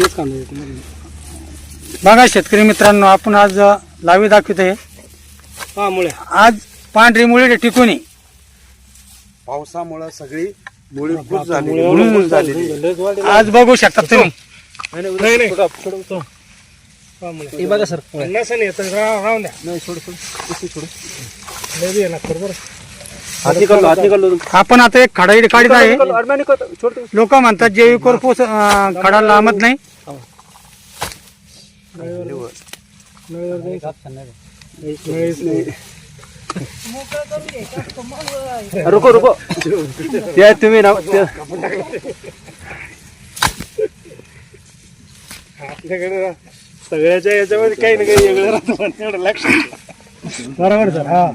तेच कांदा बघा शेतकरी मित्रांनो आपण आज लावी दाखवतोय. हा मुळे. आज पांढरी मुळे टिकून आहे. पावसामुळे सगळी मुळी खूप झाली मुळे आज बघू शकता तुम्ही. नाही नाही हा, मुळे. बघा सर. राहून द्या नाही सोड सोड. इथे सोड. लय बी येणार बरोबर हात निकाल हात निकाल. आपण आता एक खडा काढीत आहे. छोड लोक म्हणतात जैविक कोरपूस अ, खडा लांबत नाही. रुको रुको. त्या तुम्ही ना आपल्याकडे ना सगळ्याच्या याच्यामध्ये काही ना काही वेगळं राहतं पण तेवढं लक्ष बरोबर सर. हा.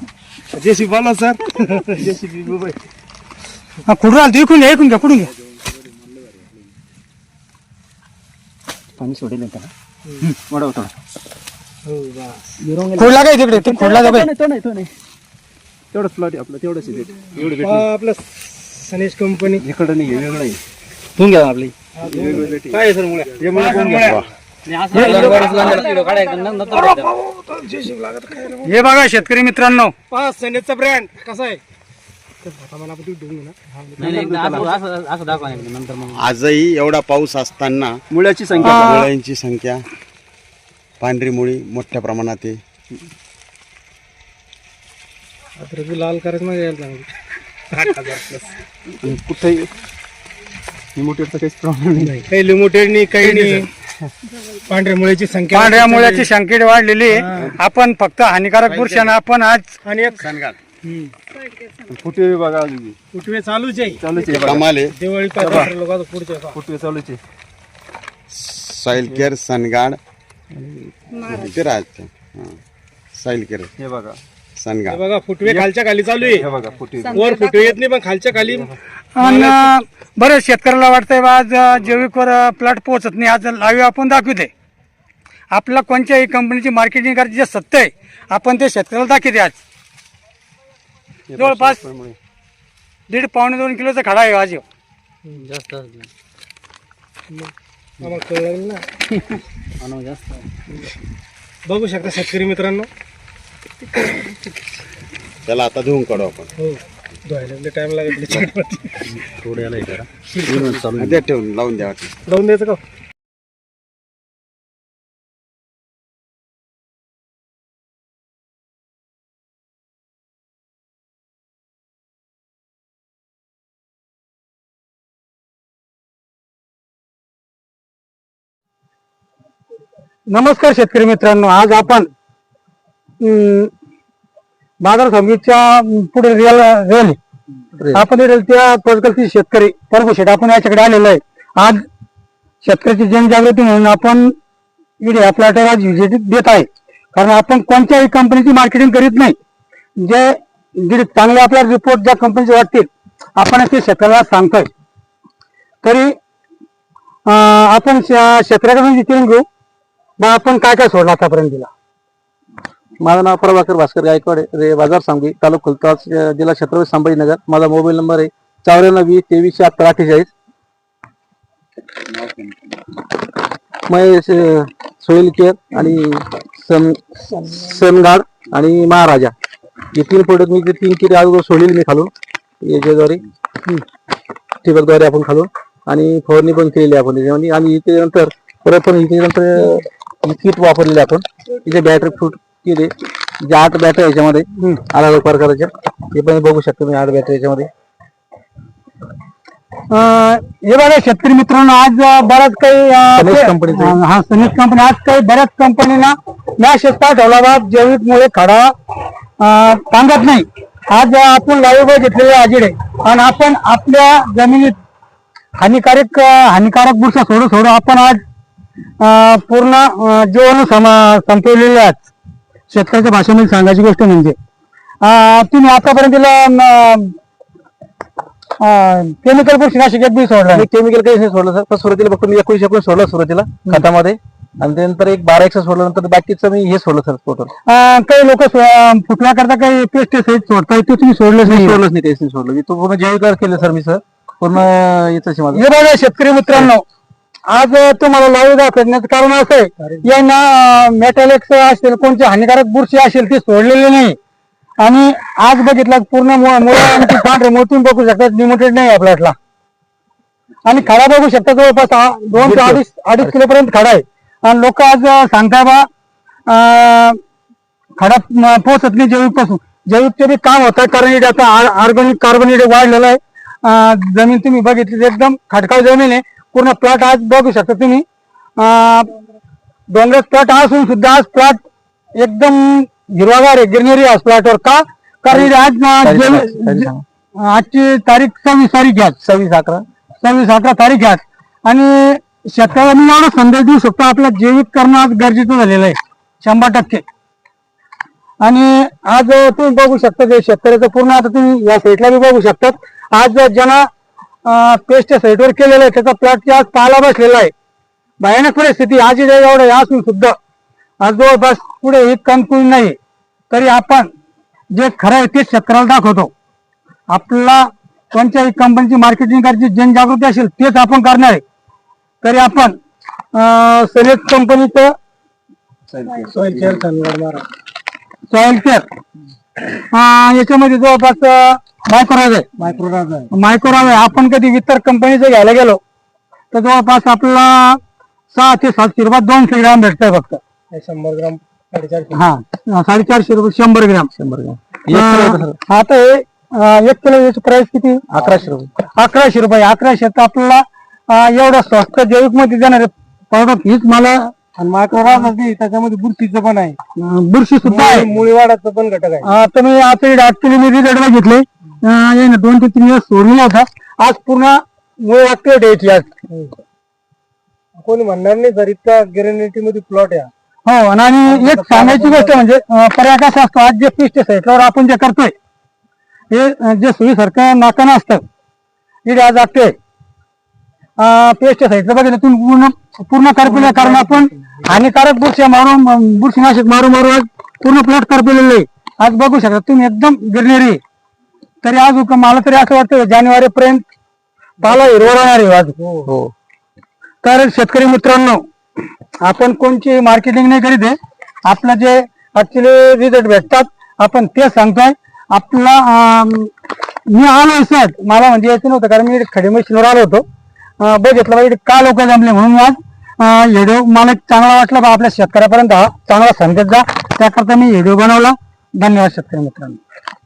जेसी बोला सर जेसी मुंबई हा, कुठून आलं इकून घ्या इकून घ्या कुठून घ्या पाणी सोडेल ना त्याला वाढव थोडा हो बस खोडला काय तिकडे ते खोडला का बाई? तो नाही तो नाही तेवढंच प्लॉट आहे आपलं तेवढंच आहे ते. एवढं भेट आपलं सनेश कंपनी इकडं नाही वेगळं आहे तू घ्या आपली काय आहे सर मुळे हे बघा शेतकरी मित्रांनो. पाच ब्रँड कसा आहे? आजही एवढा पाऊस असताना मुळ्याची संख्या मुळ्यांची संख्या. पांढरी मुळी मोठ्या प्रमाणात आहे. लाल करायचं नाही यायला काहीच प्रॉब्लेम नाही. काही लिमिटेड नाही काही नाही. पांढऱ्या मुळ्याची संख्या पांढऱ्या मुळ्याची संख्येत वाढलेली. आहे आपण फक्त हानिकारक पुरुषांना आपण आज आणि एक फुटवे बघा अजून उठवे चालूच आहे. चालूच आहे. बघा कमाल आहे. दिवाळी फुटवे चालूच आहे. सॉइल केअर सनगाड ते राहते. सॉइल केअर हे बघा. हे सनगाड बघा फुटवे खालच्या खाली चालू हे आहे बघा फुटवे. वर फुटवे येत नाही पण खालच्या खाली. आणि बरेच शेतकऱ्याला वाटतंय बा आज जैविकवर प्लॉट पोहोचत नाही. आज लाईव्ह आपण दाखवते. आपल्याला कोणत्याही कंपनीची मार्केटिंग करायची जे सत्य आहे आपण ते शेतकऱ्याला दाखवते आज. जवळपास दीड पावणे दोन किलोचा खडा आहे आज. ह्यो. आम्हाला कळलं ना. बघू शकता शेतकरी मित्रांनो. त्याला आता धुवून काढू आपण. हो. धुवायला टाइम लागेल चटपटी द्या ठेवून लावून द्या लावून द्यायचं का? नमस्कार शेतकरी मित्रांनो आज आपण बाजार समितीच्या पुढे रेल रेल आपण रेल त्या कोसगलची शेतकरी परभू शेट आपण याच्याकडे आलेलो आहे. आज शेतकऱ्याची जनजागृती म्हणून आपण या प्लॉटवर आज व्हिजिट देत आहे. कारण आपण कोणत्याही कंपनीची मार्केटिंग करीत नाही. जे जे चांगले आपल्याला रिपोर्ट ज्या कंपनीचे वाटतील आपण ते शेतकऱ्याला सांगतोय. तरी आपण शेतकऱ्याकडून विचारून घेऊ. मग आपण काय काय सोडलं आतापर्यंत तिला? माझं नाव प्रभाकर भास्कर गायकवाड रे बाजार सांगवी तालुका खुलताबाद जिल्हा छत्रपती संभाजीनगर. माझा मोबाईल नंबर आहे चौऱ्याण्णव वीस तेवीसशे अठ्ठा अठ्ठेचाळीस. महेश अं, सोयल केअर आणि सन सनगाड आणि महाराजा. हे तीन प्रोडक्ट मी तीन किती अगोदर सोडलेली मी खालून. याच्याद्वारे ठिबकद्वारे आपण खालून. आणि फवारणी पण केलेली आपण त्याच्यामध्ये. आणि इथे नंतर परत पण इथे नंतर किट वापरलेले आपण. इथे बॅटरी फूट केले. जे आठ बॅटरी याच्यामध्ये अलग अलग प्रकारच्या हे पण बघू शकतो मी आठ बॅटरी याच्यामध्ये. हे बघा शेतकरी मित्रांनो आज बऱ्याच काही ते- कंपनीचं. अं, हा सनेज कंपनी आज काही बऱ्याच कंपनीना मॅसेज पाठवला बा जैविक मुळे खडा सांगत नाही. आज आपण लाईव्ह घेतलेले आजिडे. आणि आपण आपल्या जमिनीत हानिकारक हानिकारक बुरसा सोडू सोडू आपण आज पूर्ण जीवन संपवलेले आहेत. शेतकऱ्याच्या भाषेमध्ये सांगायची गोष्ट म्हणजे तुम्ही आतापर्यंत तिला केमिकल बुरशीनाशक एक बी सोडलं मी केमिकल काही नाही सोडलं सर सुरुवातीला फक्त मी एकोणीस एकोणीस सोडलं सुरुवातीला खतामध्ये. आणि त्यानंतर एक बारा एकशे सोडलं नंतर बाकीचं मी हे सोडलं सर टोटल काही लोक फुटला करता काही पेस्टिसाइड सोडताय ते तुम्ही सोडलंच नाही. सोडलंच नाही काहीच नाही सोडलं. मी तो पूर्ण जैविक केलं सर मी सर. पूर्ण येतच माझं. हे बघा शेतकरी मित्रांनो आज तुम्हाला लाईव्ह दाखवण्याचं कारण असं आहे. यांना मेटॅलिक्स असेल कोणते हानिकारक बुरशी असेल ती सोडलेली नाही. आणि आज बघितलं पूर्ण मु- मुलं आमची पांढरे मोतून बघू शकतात लिमिटेड नाही आहे प्लॉटला आणि खडा बघू शकता जवळपास दोन ते अडीच अडीच किलो पर्यंत खडा आहे. आणि लोक आज सांगताय बा अं, खडा पोहोचत नाही जैविकपासून जैविकचे बी काम होत आहे कारण आता ऑर्गॅनिक कार्बन इथे वाढलेलं आहे. जमीन तुम्ही बघितली एकदम खडकाळ जमीन आहे. पूर्ण प्लॉट आज बघू शकता तुम्ही. डोंगरात प्लॉट असून सुद्धा आज प्लॉट एकदम हिरवागार आहे. गिरनेरी आज प्लॉटवर का? कारण आज आजची तारीख सव्वीस तारीख आहे सव्वीस अकरा. सव्वीस अकरा तारीख आज. आणि शेतकऱ्यांनी एवढा संदेश देऊ शकतो आपला जैविक करणं आज गरजेचं झालेलं आहे. शंभर टक्के. आणि आज तुम्ही बघू शकता जे शेतकऱ्याचं पूर्ण आता तुम्ही या साईडला बी बघू शकतात. आज ज्यांना पेस्ट साईडवर केलेलं आहे. त्याचा प्लॉट आज पाला बसलेला आहे. भयानक परिस्थिती. आज एवढं असून सुद्धा आज जवळपास पुढे एक कणकुळी नाही. तरी आपण जे खरं आहे तेच शेतकऱ्याला दाखवतो. आपला कोणत्याही कंपनीची मार्केटिंग करायची जनजागृती असेल तेच आपण करणार आहे. तरी आपण सिलेक्ट कंपनीचं सॉइल केअर सॉइल केअर याच्यामध्ये जवळपास मायक्रोराज आहे. मायक्रोराज आहे. मायक्रोराज आहे. आपण कधी इतर कंपनीचं घ्यायला गेलो तर जवळपास आपल्याला सहा ते सातशे रुपयात दोनशे ग्राम भेटतंय फक्त. शंभर ग्राम साडेचारशे. हा साडेचारशे रुपये शंभर ग्राम. शंभर ग्राम. आता हे अं, एक किलो याची प्राइस किती? अकराशे रुपये. अकराशे रुपये. अकराशे तर आपल्याला अं, एवढं स्वस्त जैविकमध्ये देणार प्रॉडक्ट हीच मला आणि मायक्रोराज नाही त्याच्यामध्ये बुरशीचं पण आहे. बुरशी सुद्धा आहे. मुळी वाढाचं पण घटक आहे. अं, तुम्ही आता ऍक्च्युली मी रिझल्ट बघितले अं, याने दोन ते तीन दिवस सोडलेला होता आज पूर्ण मूळ ऍक्टिव्हेट यायची आज. कोणी म्हणणार नाही जर इतका गॅरंटी मध्ये प्लॉट आहे. हा. हो आणि एक सांगायची गोष्ट म्हणजे अं, पर्याय कसा असतो आज जे पिस्ट साईटवर आपण जे करतोय हे अं, जे सुईसारखं नाकानं असतं इकडे आज ऍक्टिव्ह पेस्ट साईडचं बघितलं तुम्ही पूर्ण पूर्ण करपिले कारण आपण हानिकारक बुरशी मारून बुरशीनाशक मारून मारून आज पूर्ण प्लॉट करपिलेलं आहे. आज बघू शकता तुम्ही एकदम गिरनेरी तरी आज मला तरी असं वाटतं जानेवारी पर्यंत पाला हिरवा राहणार आहे आज. हो. तर शेतकरी मित्रांनो आपण कोणची मार्केटिंग नाही करीत आहे. आपलं जे ऍक्च्युली रिझल्ट भेटतात आपण ते सांगतोय. आपला मी आलो सर मला म्हणजे यायचं नव्हतं कारण मी खडी मशीनवर आलो होतो. बघितलं पाहिजे का लोक जमले म्हणून आज व्हिडिओ मला चांगला वाटला बा आपल्या शेतकऱ्यापर्यंत हा चांगला संदेश जा त्याकरता मी व्हिडिओ बनवला. धन्यवाद शेतकरी मित्रांनो.